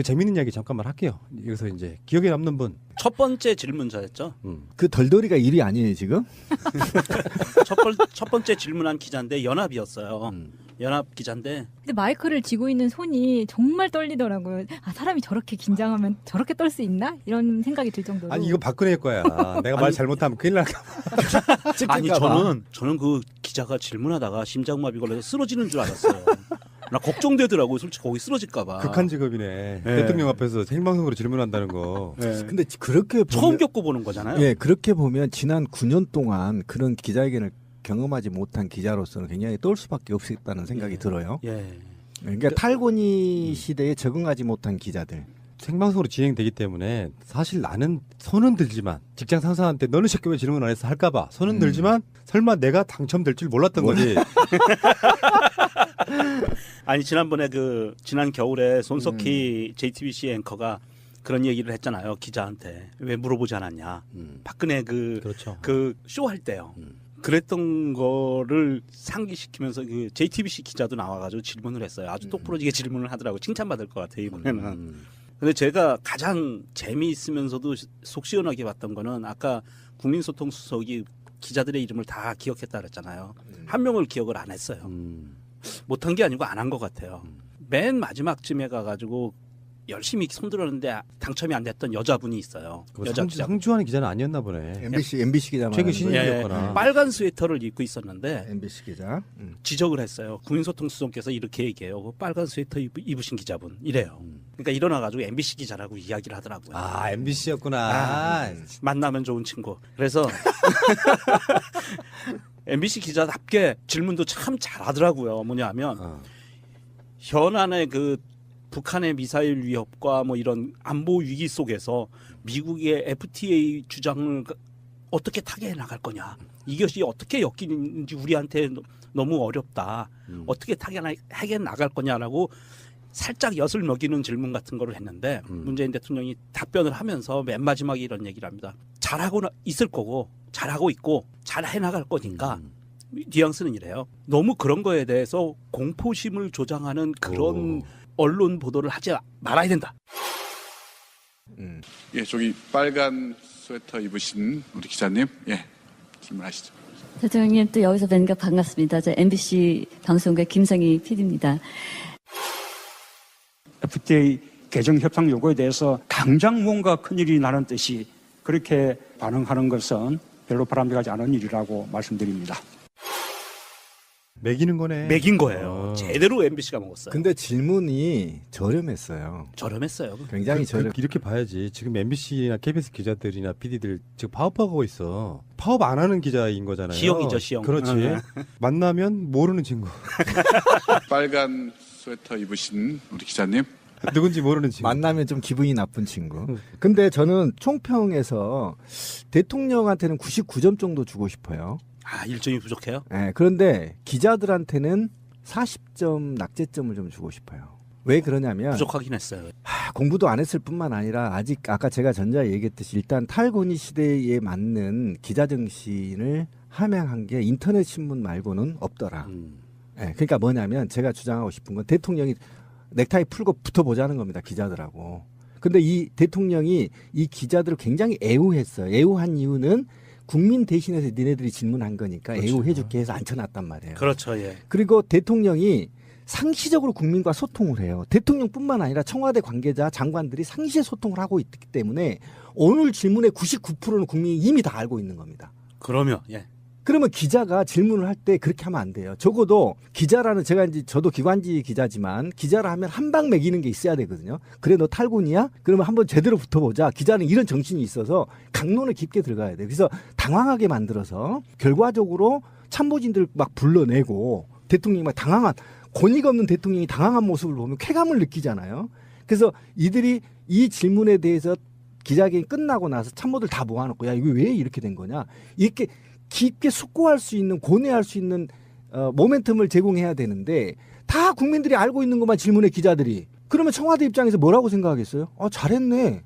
그 재밌는 이야기 잠깐만 할게요. 여기서 이제 기억에 남는 분. 첫 번째 질문자였죠. 음. 그 덜덜이가 일이 아니에요 지금? 첫, 번, 첫 번째 질문한 기자인데 연합이었어요. 음. 연합 기자인데 근데 마이크를 쥐고 있는 손이 정말 떨리더라고요. 아 사람이 저렇게 긴장하면 저렇게 떨 수 있나? 이런 생각이 들 정도로. 아니 이거 박근혜 거야. 내가 말 아니. 잘못하면 큰일 날까. 아니 봐. 저는 저는 그 기자가 질문하다가 심장마비 걸려서 쓰러지는 줄 알았어요. 나 걱정되더라고요. 솔직히 거기 쓰러질까봐. 극한 직업이네. 네. 대통령 앞에서 생방송으로 질문한다는 거. 네. 근데 그렇게 보면, 처음 겪어보는 거잖아요. 예 그렇게 보면 지난 9년 동안 그런 기자회견을 경험하지 못한 기자로서는 굉장히 떨 수밖에 없었다는 생각이 예. 들어요. 예. 그러니까 탈고니 시대에 적응하지 못한 기자들. 생방송으로 진행되기 때문에 사실 나는 손은 들지만 직장 상사한테 너는 새끼 왜 질문 안 했어 할까봐 손은 음. 들지만 설마 내가 당첨될 줄 몰랐던 거지. 아니 지난번에 그 지난 겨울에 음. 손석희 JTBC 앵커가 그런 얘기를 했잖아요. 기자한테 왜 물어보지 않았냐. 음. 박근혜 그 그렇죠. 그쇼할 때요. 음. 그랬던 거를 상기시키면서 그 JTBC 기자도 나와가지고 질문을 했어요. 아주 음. 똑부러지게 질문을 하더라고 칭찬받을 것 같아요 이번에는. 음. 근데 제가 가장 재미있으면서도 속 시원하게 봤던 거는 아까 국민소통 수석이 기자들의 이름을 다 기억했다 그랬잖아요. 한 명을 기억을 안 했어요. 음. 못한 게 아니고 안 한 것 같아요. 음. 맨 마지막쯤에 가가지고 열심히 손들었는데 당첨이 안 됐던 여자분이 있어요. 여자 상주, 기자. 상주하는 기자는 아니었나 보네. MBC MBC 기자 최근 말하는 신인- 거예요? 신인이었구나. 빨간 스웨터를 입고 있었는데 MBC 기자. 음. 지적을 했어요. 국민소통수석께서 이렇게 얘기해요. 그 빨간 스웨터 입- 입으신 기자분 이래요. 음. 그러니까 일어나가지고 MBC 기자라고 이야기를 하더라고요. 아 MBC였구나. 아, 만나면 좋은 친구. 그래서 MBC 기자답게 질문도 참 잘하더라고요. 뭐냐면 어. 현안의 그 북한의 미사일 위협과 뭐 이런 안보 위기 속에서 미국의 FTA 주장을 그- 어떻게 타개해 나갈 거냐. 이것이 어떻게 엮이는지 우리한테 너- 너무 어렵다. 음. 어떻게 타개해 나갈 거냐라고 살짝 엿을 먹이는 질문 같은 거를 했는데 음. 문재인 대통령이 답변을 하면서 맨 마지막에 이런 얘기를 합니다. 잘하고 나- 있을 거고 잘하고 있고 잘 해 나갈 거니까 음. 뉘앙스는 이래요. 너무 그런 거에 대해서 공포심을 조장하는 그런 오. 언론 보도를 하지 말아야 된다. 음. 예, 저기 빨간 스웨터 입으신 우리 기자님, 예, 질문하시죠. 대통령님 또 여기서 뵈니까 반갑습니다. 저 MBC 방송국의 김성희 PD입니다. FTA 개정 협상 요구에 대해서 당장 뭔가 큰일이 나는 듯이 그렇게 반응하는 것은 별로 바람직하지 않은 일이라고 말씀드립니다. 매기는 거네. 맥인 거예요. 어. 제대로 MBC가 먹었어요. 근데 질문이 저렴했어요. 저렴했어요. 굉장히 그, 저렴. 그, 이렇게 봐야지. 지금 MBC나 KBS 기자들이나 PD들 지금 파업하고 있어. 파업 안 하는 기자인 거잖아요. 시영이죠, 시영. 그렇지. 네. 만나면 모르는 친구. 빨간 스웨터 입으신 우리 기자님, 누군지 모르는 친구. 만나면 좀 기분이 나쁜 친구. 근데 저는 총평에서 대통령한테는 99점 정도 주고 싶어요. 아 일정이 부족해요. 예, 그런데 기자들한테는 40점 낙제점을 좀 주고 싶어요. 왜 그러냐면 부족하긴 했어요. 하, 공부도 안 했을 뿐만 아니라 아직 아까 제가 전자 얘기했듯이 일단 탈고니 시대에 맞는 기자 정신을 함양한 게 인터넷 신문 말고는 없더라. 음. 예, 그러니까 뭐냐면 제가 주장하고 싶은 건 대통령이 넥타이 풀고 붙어보자는 겁니다 기자들하고. 근데 이 대통령이 이 기자들을 굉장히 애우했어요. 애우한 이유는 국민 대신해서 니네들이 질문한 거니까 그렇죠. 애우해줄게 해서 앉혀놨단 말이에요. 그렇죠. 예. 그리고 대통령이 상시적으로 국민과 소통을 해요. 대통령뿐만 아니라 청와대 관계자, 장관들이 상시에 소통을 하고 있기 때문에 오늘 질문의 99%는 국민이 이미 다 알고 있는 겁니다. 그러면 예. 그러면 기자가 질문을 할 때 그렇게 하면 안 돼요. 적어도 기자라는 제가 이제 저도 기관지 기자지만 기자를 하면 한 방 매기는 게 있어야 되거든요. 그래 너 탈군이야? 그러면 한번 제대로 붙어보자. 기자는 이런 정신이 있어서 강론을 깊게 들어가야 돼요. 그래서 당황하게 만들어서 결과적으로 참모진들 막 불러내고 대통령이 막 당황한 권위가 없는 대통령이 당황한 모습을 보면 쾌감을 느끼잖아요. 그래서 이들이 이 질문에 대해서 기자회견이 끝나고 나서 참모들 다 모아놓고 야 이거 왜 이렇게 된 거냐 이렇게 깊게 숙고할 수 있는 고뇌할 수 있는 어, 모멘텀을 제공해야 되는데 다 국민들이 알고 있는 것만 질문해 기자들이 그러면 청와대 입장에서 뭐라고 생각하겠어요? 아 잘했네.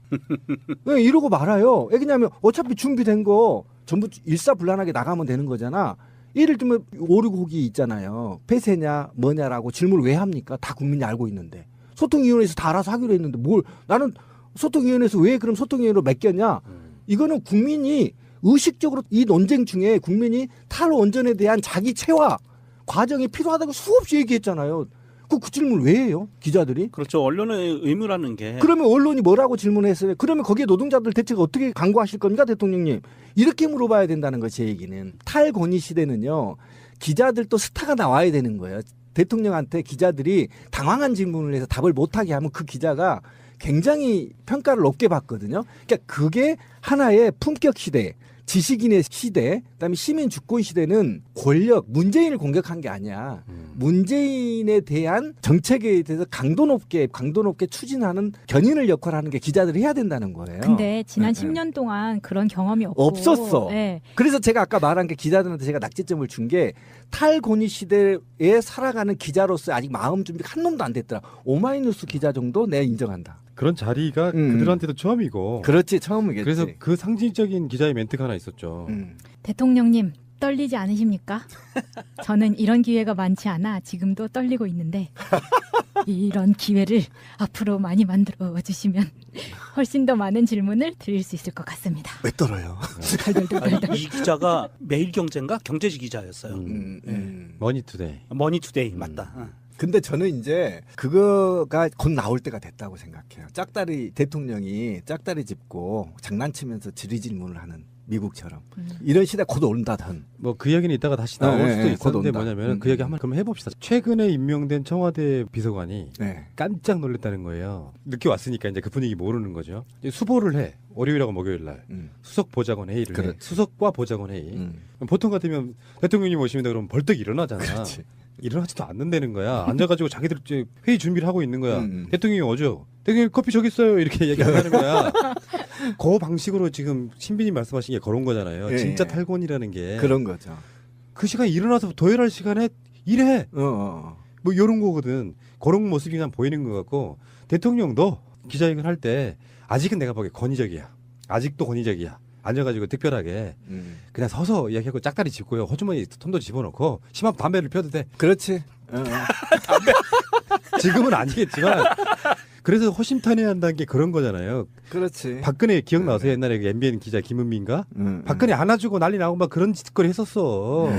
왜 이러고 말아요? 왜냐하면 어차피 준비된 거 전부 일사불란하게 나가면 되는 거잖아. 예를 들면 오류곡이 있잖아요. 폐쇄냐 뭐냐라고 질문을 왜 합니까? 다 국민이 알고 있는데 소통위원회에서 다 알아서 하기로 했는데 뭘 나는 소통위원회에서 왜 그럼 소통위원회로 맡겼냐? 이거는 국민이 의식적으로 이 논쟁 중에 국민이 탈원전에 대한 자기 체화 과정이 필요하다고 수없이 얘기했잖아요. 그, 그 질문 왜 해요? 기자들이? 그렇죠. 언론의 의무라는 게 그러면 언론이 뭐라고 질문했어요? 그러면 거기에 노동자들 대책 어떻게 강구하실 겁니까, 대통령님? 이렇게 물어봐야 된다는 거지, 제 얘기는. 탈권위 시대는요, 기자들도 스타가 나와야 되는 거예요. 대통령한테 기자들이 당황한 질문을 해서 답을 못하게 하면 그 기자가 굉장히 평가를 높게 받거든요. 그러니까 그게 하나의 품격 시대, 지식인의 시대, 그다음에 시민 주권 시대는 권력, 문재인을 공격한 게 아니야. 문재인에 대한 정책에 대해서 강도 높게 강도 높게 추진하는 견인을 역할하는 게 기자들이 해야 된다는 거예요. 근데 지난 네, 네. 10년 동안 그런 경험이 없고 없었어. 네. 그래서 제가 아까 말한 게 기자들한테 제가 낙제점을 준 게 탈권위 시대에 살아가는 기자로서 아직 마음 준비가 한 놈도 안 됐더라. 오마이뉴스 기자 정도 내가 인정한다. 그런 자리가 음. 그들한테도 처음이고. 그렇지 처음이겠지. 그래서 그 상징적인 기자의 멘트가 하나 있었죠. 음. 대통령님 떨리지 않으십니까? 저는 이런 기회가 많지 않아 지금도 떨리고 있는데 이런 기회를 앞으로 많이 만들어 주시면 훨씬 더 많은 질문을 드릴 수 있을 것 같습니다. 왜 떨어요? 아니, 이 기자가 매일경제인가 경제지 기자였어요. 음, 음. 머니투데이. 머니투데이 맞다. 어. 근데 저는 이제 그거가 곧 나올 때가 됐다고 생각해요. 짝다리 대통령이 짝다리 짚고 장난치면서 질의질문을 하는 미국처럼 음. 이런 시대 곧 온다던. 뭐 그 이야기는 이따가 다시 나올 네, 수도 네, 곧 있었는데. 뭐냐면 음, 그 이야기 음. 한번 그럼 해봅시다. 최근에 임명된 청와대 비서관이 네. 깜짝 놀랐다는 거예요. 늦게 왔으니까 이제 그 분위기 모르는 거죠. 수보를 해. 월요일하고 목요일 날. 음. 수석 보좌관 회의를 해. 그렇지. 수석과 보좌관 회의. 음. 보통 같으면 대통령님 오시면 그러면 벌떡 일어나잖아. 그렇지. 일어나지도 않는다는 거야. 앉아가지고 자기들 이제 회의 준비를 하고 있는 거야. 음. 대통령이 오죠. 대통령 커피 저기 있어요. 이렇게 얘기하는 거야. 그 방식으로 지금 신비님 말씀하신 게 그런 거잖아요. 예. 진짜 탈권이라는 게. 그런 거죠. 그 시간에 일어나서 도열할 시간에 일해. 어, 어. 뭐 이런 거거든. 그런 모습이 그냥 보이는 것 같고 대통령도 기자회견 할 때 아직은 내가 보기에 권위적이야. 아직도 권위적이야. 앉아가지고 특별하게 음. 그냥 서서 이야기하고 짝다리 짚고요. 호주머니 손도 집어넣고 심하면 담배를 펴도 돼. 그렇지. 어, 어. 지금은 아니겠지만 그래서 허심탄회한다는 게 그런 거잖아요. 그렇지. 박근혜 기억나세요? 옛날에 그 MBN 기자 김은민가? 음, 박근혜 안아주고 난리 나고 막 그런 짓거리 했었어.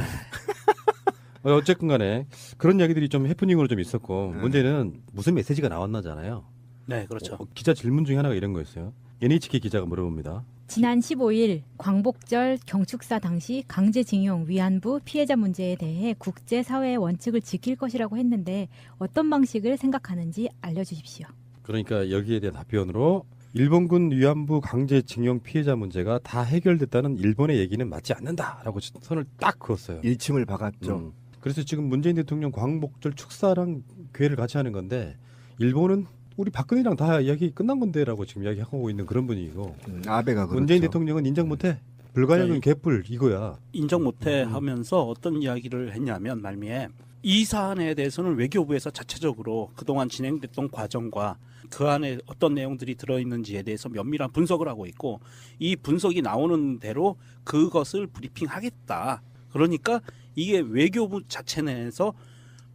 어, 어쨌든 간에 그런 이야기들이 좀 해프닝으로 좀 있었고 네. 문제는 무슨 메시지가 나왔나잖아요. 네, 그렇죠. 어, 기자 질문 중에 하나가 이런 거였어요. NHK 기자가 물어봅니다. 지난 15일 광복절 경축사 당시 강제징용 위안부 피해자 문제에 대해 국제사회의 원칙을 지킬 것이라고 했는데 어떤 방식을 생각하는지 알려주십시오. 그러니까 여기에 대한 답변으로 일본군 위안부 강제징용 피해자 문제가 다 해결됐다는 일본의 얘기는 맞지 않는다라고 선을 딱 그었어요. 일침을 박았죠. 음. 그래서 지금 문재인 대통령 광복절 축사랑 괴를 같이 하는 건데 일본은 우리 박근혜랑 다 이야기 끝난 건데라고 지금 이야기하고 있는 그런 분위기고 음, 아베가 그렇죠. 문재인 대통령은 인정 못해 불가역은 네. 개뿔 이거야. 인정 못해 음. 하면서 어떤 이야기를 했냐면 말미에 이 사안에 대해서는 외교부에서 자체적으로 그동안 진행됐던 과정과 그 안에 어떤 내용들이 들어있는지에 대해서 면밀한 분석을 하고 있고 이 분석이 나오는 대로 그것을 브리핑하겠다. 그러니까 이게 외교부 자체 내에서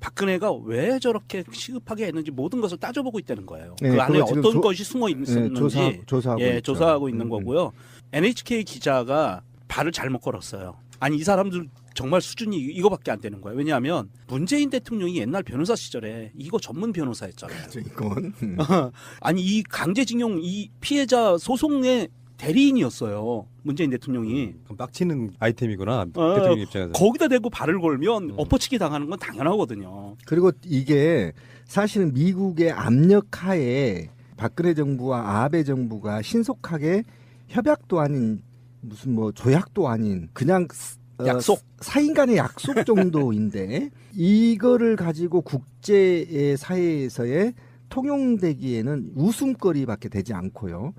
박근혜가 왜 저렇게 시급하게 했는지 모든 것을 따져보고 있다는 거예요. 네, 그 안에 어떤 조- 것이 숨어 네, 있었는지 조사 조사하고 예, 있죠. 조사하고 있는 음, 음. 거고요. NHK 기자가 발을 잘못 걸었어요. 아니 이 사람들 정말 수준이 이거밖에 안 되는 거예요. 왜냐하면 문재인 대통령이 옛날 변호사 시절에 이거 전문 변호사였잖아요. 이건 음. 아니 이 강제징용 이 피해자 소송의 대리인이었어요. 문재인 대통령이 그럼 빡치는 아이템이구나 어, 대통령 입장에서. 거기다 대고 발을 걸면 음. 엎어치기 당하는 건 당연하거든요. 그리고 이게 사실은 미국의 압력하에 박근혜 정부와 아베 정부가 신속하게 협약도 아닌 무슨 뭐 조약도 아닌 그냥 스- 어, 약속. 사인 간의 약속 정도인데 이거를 가지고 국제 사회에서의 통용되기에는 웃음거리밖에 되지 않고요.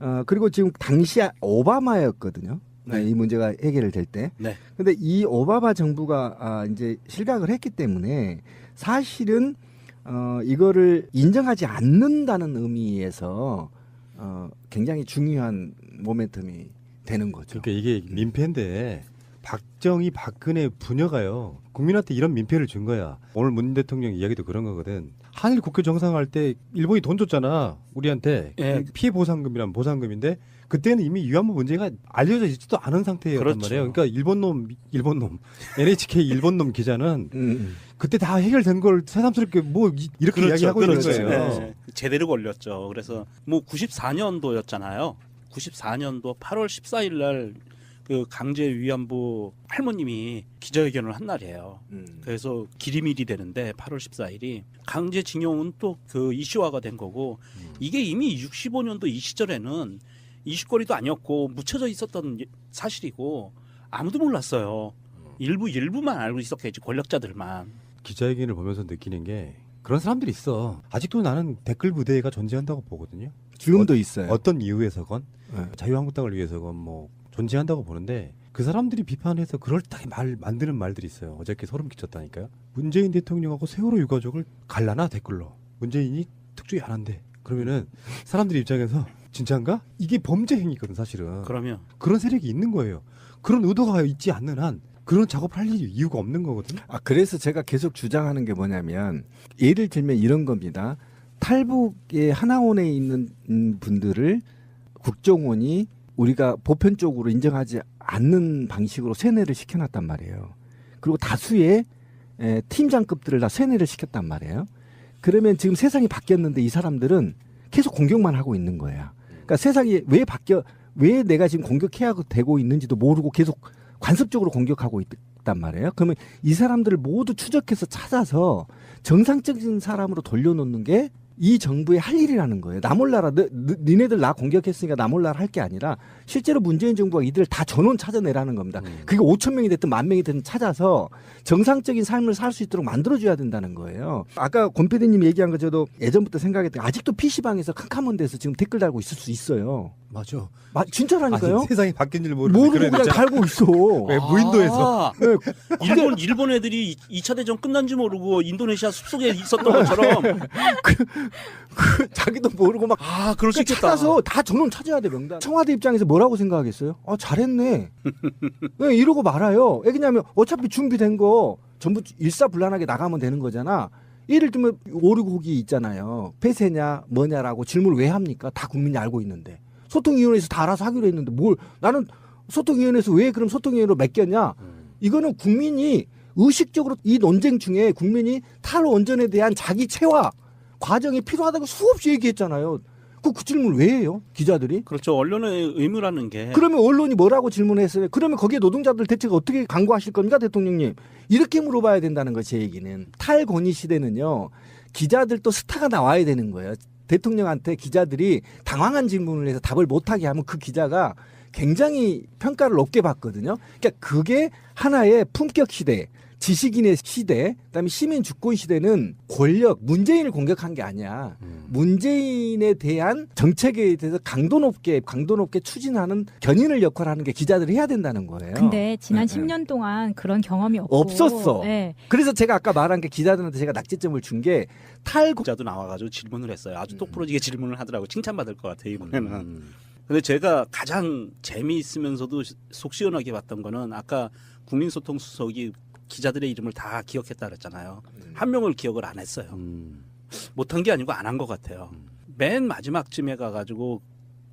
어, 그리고 지금 당시 오바마였거든요. 네. 이 문제가 해결될 때. 네. 근데 이 오바마 정부가 아, 이제 실각을 했기 때문에 사실은 어, 이거를 인정하지 않는다는 의미에서 어, 굉장히 중요한 모멘텀이 되는 거죠. 그러니까 이게 민폐인데 박정희 박근혜 부녀가요 국민한테 이런 민폐를 준 거야 오늘 문 대통령 이야기도 그런 거거든 한일 국교 정상할 때 일본이 돈 줬잖아 우리한테 예. 그 피해 보상금이란 보상금인데 그때는 이미 위안부 문제가 알려져 있지도 않은 상태였단 그렇죠. 말이에요. 그러니까 일본 놈 일본 놈 NHK 일본 놈 기자는 음. 그때 다 해결된 걸 새삼스럽게 뭐 이- 이렇게 이야기하고 그렇죠. 있는 거예요. 네. 제대로 걸렸죠. 그래서 뭐 94년도였잖아요. 94년도 8월 14일 날 그 강제 위안부 할머님이 기자회견을 한 날이에요. 음. 그래서 기리밀이 되는데 8월 14일이 강제징용은 또 그 이슈화가 된 거고 이게 이미 65년도 이 시절에는 이슈거리도 아니었고 묻혀져 있었던 사실이고 아무도 몰랐어요. 일부 일부만 알고 있었겠지 권력자들만. 기자회견을 보면서 느끼는 게 그런 사람들이 있어. 아직도 나는 댓글 부대가 존재한다고 보거든요. 지금도 있어요. 어떤 이유에서건 네. 자유한국당을 위해서건 뭐 존재한다고 보는데 그 사람들이 비판해서 그럴듯하게 말 만드는 말들이 있어요. 어저께 소름 끼쳤다니까요. 문재인 대통령하고 세월호 유가족을 갈라나 댓글로 문재인이 특조위 안 한대. 그러면은 사람들 입장에서 진짜인가? 이게 범죄 행위거든 사실은. 그러면 그런 세력이 있는 거예요. 그런 의도가 있지 않는 한 그런 작업을 할 이유가 없는 거거든요. 아 그래서 제가 계속 주장하는 게 뭐냐면 예를 들면 이런 겁니다. 탈북의 하나원에 있는 음, 분들을 국정원이 우리가 보편적으로 인정하지 않는 방식으로 세뇌를 시켜놨단 말이에요. 그리고 다수의 에, 팀장급들을 다 세뇌를 시켰단 말이에요. 그러면 지금 세상이 바뀌었는데 이 사람들은 계속 공격만 하고 있는 거야. 그러니까 세상이 왜 바뀌어 왜 내가 지금 공격해야 되고 있는지도 모르고 계속 관습적으로 공격하고 있단 말이에요. 그러면 이 사람들을 모두 추적해서 찾아서 정상적인 사람으로 돌려놓는 게 이 정부의 할 일이라는 거예요. 나 몰라라. 너, 너, 니네들 나 공격했으니까 나 몰라라 할 게 아니라 실제로 문재인 정부가 이들을 다 전원 찾아내라는 겁니다. 그게 5천 명이 됐든 만 명이 됐든 찾아서 정상적인 삶을 살 수 있도록 만들어줘야 된다는 거예요. 아까 권 PD님 얘기한 거 저도 예전부터 생각했던 게 아직도 PC방에서 캄캄한 데서 지금 댓글 달고 있을 수 있어요. 맞아. 마, 진짜라니까요? 아니, 세상이 바뀐 줄 모르는 모르고 그런 그냥 있잖아. 달고 있어. 왜 무인도에서 아, 일본 일본 애들이 2차 대전 끝난 줄 모르고 인도네시아 숲속에 있었던 것처럼 그 자기도 모르고 막 아 그럴 수 있겠다. 찾아서 다 전원 찾아야 돼 명단. 청와대 입장에서 뭐라고 생각하겠어요? 아 잘했네. 왜 이러고 말아요? 왜냐하면 어차피 준비된 거 전부 일사불란하게 나가면 되는 거잖아. 예를 들면 오류곡이 있잖아요. 폐쇄냐 뭐냐라고 질문을 왜 합니까? 다 국민이 알고 있는데 소통위원회에서 다 알아서 하기로 했는데 뭘 나는 소통위원회에서 왜 그럼 소통위원회로 맡겼냐? 이거는 국민이 의식적으로 이 논쟁 중에 국민이 탈원전에 대한 자기 체화 과정이 필요하다고 수없이 얘기했잖아요. 그, 그 질문을 왜 해요? 기자들이? 그렇죠. 언론의 의무라는 게 그러면 언론이 뭐라고 질문했어요? 그러면 거기에 노동자들 대책 어떻게 강구하실 겁니까, 대통령님? 이렇게 물어봐야 된다는 거제 얘기는. 탈권위 시대는요, 기자들도 스타가 나와야 되는 거예요. 대통령한테 기자들이 당황한 질문을 해서 답을 못하게 하면 그 기자가 굉장히 평가를 높게 받거든요. 그러니까 그게 하나의 품격 시대, 지식인의 시대, 그다음에 시민 주권 시대는 권력, 문재인을 공격한 게 아니야. 문재인에 대한 정책에 대해서 강도 높게 강도 높게 추진하는 견인을 역할하는 게 기자들이 해야 된다는 거예요. 근데 지난 네, 네. 10년 동안 그런 경험이 없고 없었어. 네. 그래서 제가 아까 말한 게 기자들한테 제가 낙제점을 준 게 탈고 기자도 나와가지고 질문을 했어요. 아주 음. 똑부러지게 질문을 하더라고 칭찬받을 것 같아요 이번에는. 근데 제가 가장 재미있으면서도 속 시원하게 봤던 거는 아까 국민소통 수석이 기자들의 이름을 다 기억했다 그랬잖아요. 한 명을 기억을 안 했어요. 음. 못한 게 아니고 안 한 것 같아요. 맨 마지막쯤에 가가지고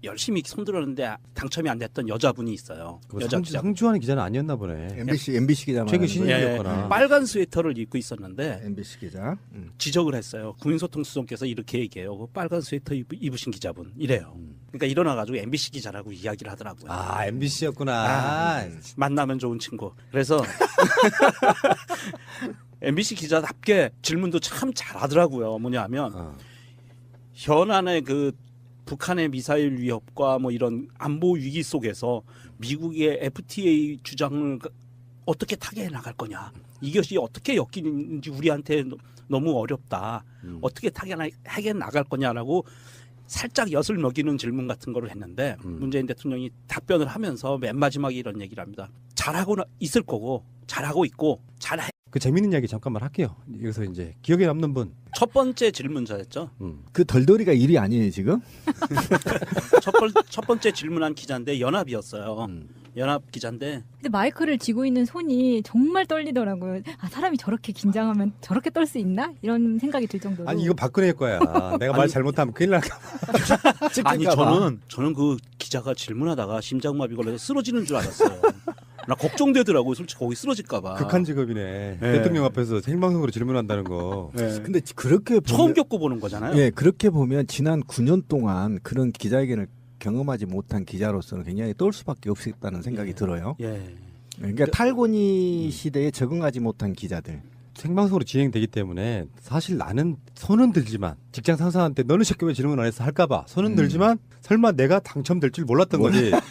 열심히 손들었는데 아- 당첨이 안 됐던 여자분이 있어요. 여자 상주, 기자. 상주하는 기자는 아니었나 보네. MBC MBC 기자 최근 말하는 신인- 거예요? 신인이었구나. 빨간 스웨터를 입고 있었는데 MBC 기자. 음. 지적을 했어요. 국민소통수석께서 이렇게 얘기해요. 그 빨간 스웨터 입- 입으신 기자분 이래요. 그러니까 일어나가지고 MBC 기자라고 이야기를 하더라고요. 아 MBC였구나. 아, 만나면 좋은 친구. 그래서 MBC 기자답게 질문도 참 잘하더라고요. 뭐냐면 어. 현안의 그 북한의 미사일 위협과 뭐 이런 안보 위기 속에서 미국의 FTA 주장을 그- 어떻게 타개해 나갈 거냐. 이것이 어떻게 엮이는지 우리한테 너- 너무 어렵다. 음. 어떻게 타개해 나갈 거냐라고 살짝 엿을 먹이는 질문 같은 거를 했는데 음. 문재인 대통령이 답변을 하면서 맨 마지막에 이런 얘기를 합니다. 잘하고 나- 있을 거고 잘하고 있고 잘해. 그 재밌는 이야기 잠깐만 할게요. 여기서 이제 기억에 남는 분. 첫 번째 질문자였죠. 음. 그 덜덜이가 일이 아니에요 지금? 첫, 번, 첫 번째 질문한 기자인데 연합이었어요. 음. 연합 기자인데 근데 마이크를 쥐고 있는 손이 정말 떨리더라고요. 아 사람이 저렇게 긴장하면 저렇게 떨 수 있나? 이런 생각이 들 정도로. 아니 이거 박근혜 거야. 내가 말 아니, 잘못하면 큰일 날까 봐. 아니. 저는 저는 그 기자가 질문하다가 심장마비 걸려서 쓰러지는 줄 알았어요. 나 걱정되더라고요. 솔직히 거기 쓰러질까봐. 극한 직업이네. 네. 대통령 앞에서 생방송으로 질문한다는 거. 네. 근데 그렇게 보면, 처음 겪어보는 거잖아요. 예, 그렇게 보면 지난 9년 동안 그런 기자회견을 경험하지 못한 기자로서는 굉장히 떨 수밖에 없겠다는 생각이 예. 들어요. 예. 그러니까 탈고니 시대에 적응하지 못한 기자들. 생방송으로 진행되기 때문에 사실 나는 손은 들지만 직장 상사한테 너는 새끼 왜 질문 안 했어 할까봐 손은 음. 들지만 설마 내가 당첨될 줄 몰랐던 거지.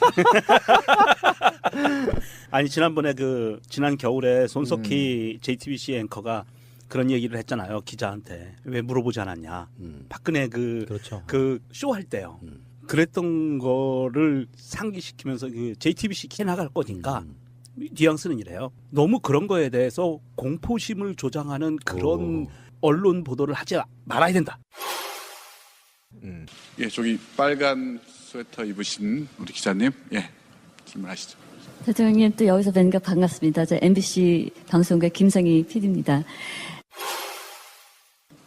아니 지난번에 그 지난 겨울에 음. 손석희 JTBC 앵커가 그런 얘기를 했잖아요. 기자한테 왜 물어보지 않았냐. 음, 박근혜 그 그렇죠. 그 쇼 할 때요. 음. 그랬던 거를 상기시키면서 그 JTBC 키 나갈 거니까 음. 뉘앙스는 이래요. 너무 그런 거에 대해서 공포심을 조장하는 그런 오. 언론 보도를 하지 말아야 된다. 음. 예, 저기 빨간 스웨터 입으신 우리 기자님, 예, 질문하시죠. 대통령님 또 여기서 뵈니까 반갑습니다. 저 MBC 방송국의 김성희 PD입니다.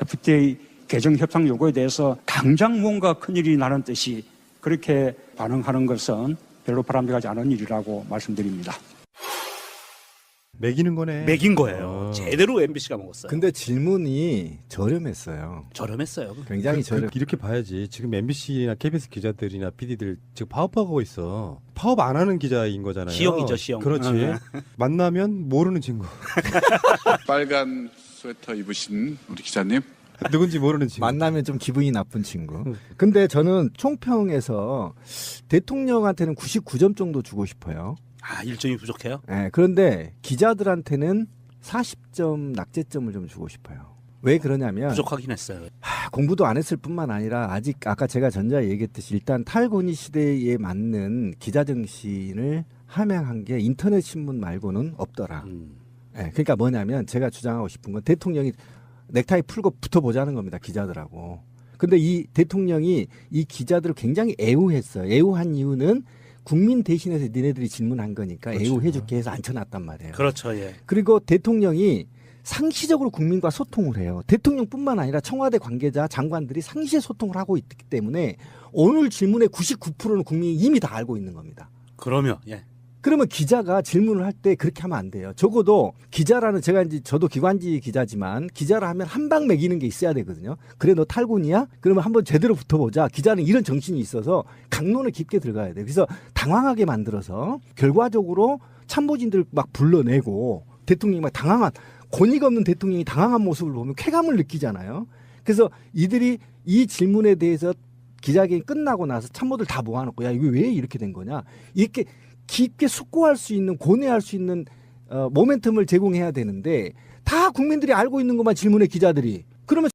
FTA 개정 협상 요구에 대해서 당장 뭔가 큰일이 나는 듯이 그렇게 반응하는 것은 별로 바람직하지 않은 일이라고 말씀드립니다. 매기는 거네. 맥인 거예요. 어. 제대로 MBC가 먹었어요. 근데 질문이 저렴했어요. 저렴했어요. 굉장히 그- 저렴. 그- 이렇게 봐야지. 지금 MBC나 KBS 기자들이나 PD들 지금 파업하고 있어. 파업 안 하는 기자인 거잖아요. 시영이죠, 시영. 그렇지. 응. 만나면 모르는 친구. 빨간 스웨터 입으신 우리 기자님, 누군지 모르는 친구. 만나면 좀 기분이 나쁜 친구. 근데 저는 총평에서 대통령한테는 99점 정도 주고 싶어요. 아 일정이 부족해요. 예, 그런데 기자들한테는 40점 낙제점을 좀 주고 싶어요. 왜 그러냐면 부족하긴 했어요. 하, 공부도 안 했을 뿐만 아니라 아직 아까 제가 전자에 얘기했듯이 일단 탈고니 시대에 맞는 기자 정신을 함양한 게 인터넷 신문 말고는 없더라. 음. 예, 그러니까 뭐냐면 제가 주장하고 싶은 건 대통령이 넥타이 풀고 붙어보자는 겁니다 기자들하고. 근데 이 대통령이 이 기자들을 굉장히 애우했어요. 애우한 이유는 국민 대신해서 니네들이 질문한 거니까 그렇죠. 애우해줄게 해서 앉혀놨단 말이에요. 그렇죠. 예. 그리고 대통령이 상시적으로 국민과 소통을 해요. 대통령뿐만 아니라 청와대 관계자, 장관들이 상시에 소통을 하고 있기 때문에 오늘 질문의 99%는 국민이 이미 다 알고 있는 겁니다. 그러면 예. 그러면 기자가 질문을 할 때 그렇게 하면 안 돼요. 적어도 기자라는 제가 이제 저도 기관지 기자지만 기자라 하면 한 방 매기는 게 있어야 되거든요. 그래 너 탈군이야? 그러면 한번 제대로 붙어보자. 기자는 이런 정신이 있어서 강론을 깊게 들어가야 돼요. 그래서 당황하게 만들어서 결과적으로 참모진들 막 불러내고 대통령이 막 당황한 권위가 없는 대통령이 당황한 모습을 보면 쾌감을 느끼잖아요. 그래서 이들이 이 질문에 대해서 기자회견이 끝나고 나서 참모들 다 모아놓고 야 이거 왜 이렇게 된 거냐 이렇게 깊게 숙고할 수 있는 고뇌할 수 있는 어, 모멘텀을 제공해야 되는데 다 국민들이 알고 있는 것만 질문해 기자들이. 그러면